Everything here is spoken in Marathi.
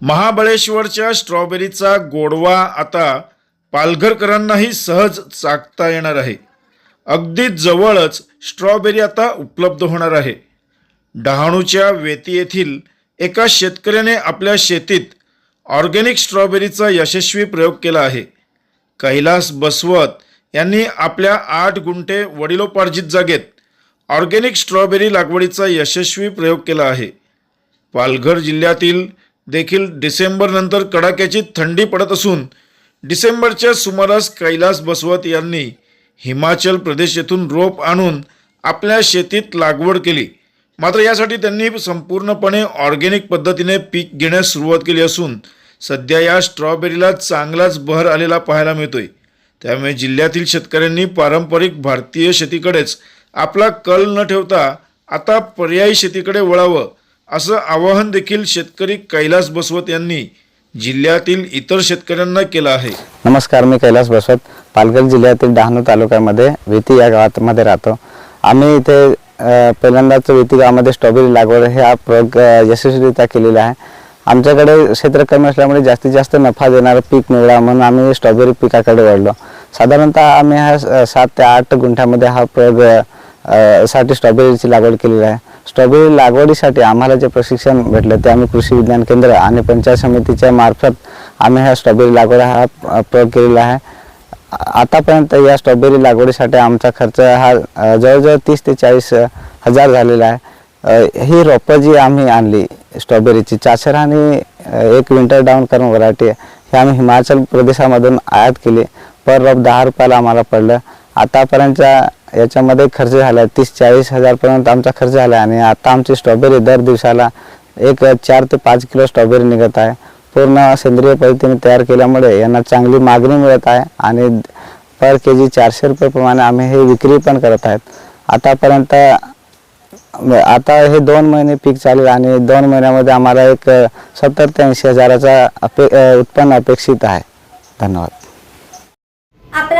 महाबळेश्वरच्या स्ट्रॉबेरीचा गोडवा आता पालघरकरांनाही सहज चाकता येणार आहे. अगदी जवळच स्ट्रॉबेरी आता उपलब्ध होणार आहे. डहाणूच्या वेती येथील एका शेतकऱ्याने आपल्या शेतीत ऑर्गॅनिक स्ट्रॉबेरीचा यशस्वी प्रयोग केला आहे. कैलास बसवत यांनी आपल्या आठ गुंठे वडिलोपार्जित जागेत ऑर्गॅनिक स्ट्रॉबेरी लागवडीचा यशस्वी प्रयोग केला आहे. पालघर जिल्ह्यातील देखील डिसेंबरनंतर कडाक्याची थंडी पडत असून डिसेंबरच्या सुमारास कैलास बसवत यांनी हिमाचल प्रदेश येथून रोप आणून आपल्या शेतीत लागवड केली. मात्र यासाठी त्यांनी संपूर्णपणे ऑर्गेनिक पद्धतीने पीक घेण्यास सुरुवात केली असून सध्या या स्ट्रॉबेरीला चांगलाच बहर आलेला पाहायला मिळतोय. त्यामुळे जिल्ह्यातील शेतकऱ्यांनी पारंपरिक भारतीय शेतीकडेच आपला कल न ठेवता आता पर्यायी शेतीकडे वळावं असं आवाहन देखील शेतकरी कैलास बसवत यांनी जिल्ह्यातील इतर शेतकऱ्यांना केलं आहे. नमस्कार मी कैलास बसवत. पालघर जिल्ह्यातील डहाणू तालुक्यामध्ये वेती या गावामध्ये राहतो. आम्ही इथे पहिल्यांदाच वेती गावामध्ये स्ट्रॉबेरी लागवड हे हा प्रयोग यशस्वीरित्या केलेला आहे. आमच्याकडे क्षेत्र कमी असल्यामुळे जास्तीत जास्त नफा देणारं पीक मिळावं म्हणून आम्ही स्ट्रॉबेरी पिकाकडे वळलो. साधारणतः आम्ही हा सात ते आठ गुंठ्यामध्ये हा प्रयोगसाठी स्ट्रॉबेरीची लागवड केलेली आहे. स्ट्रॉबेरी लागवडीसाठी आम्हाला जे प्रशिक्षण भेटलं ते आम्ही कृषी विज्ञान केंद्र आणि पंचायत समितीच्या मार्फत आम्ही हा स्ट्रॉबेरी लागवड हा प्रयोग केलेला आहे. आतापर्यंत या स्ट्रॉबेरी लागवडीसाठी आमचा खर्च हा जवळजवळ तीस ते चाळीस हजार झालेला आहे. ही रोपं जी आम्ही आणली स्ट्रॉबेरीची चाचर आणि एक विंटर डाऊन करून व्हरायटी हे आम्ही हिमाचल प्रदेशामधून आयात केली. पर रोप दहा रुपयाला आम्हाला पडलं. आतापर्यंतच्या याच्यामध्ये खर्च झाला आहे. तीस चाळीस हजारपर्यंत आमचा खर्च झाला आहे. आणि आता आमची स्ट्रॉबेरी दर दिवसाला एक चार ते पाच किलो स्ट्रॉबेरी निघत आहे. पूर्ण सेंद्रिय पद्धतीने तयार केल्यामुळे यांना चांगली मागणी मिळत आहे. आणि पर के जी चारशे रुपयेप्रमाणे आम्ही हे विक्री पण करत आहेत. आतापर्यंत आता हे दोन महिने पीक चालू आहे. आणि दोन महिन्यामध्ये आम्हाला एक सत्तर ते ऐंशी हजाराचा अपे उत्पन्न अपेक्षित आहे. धन्यवाद.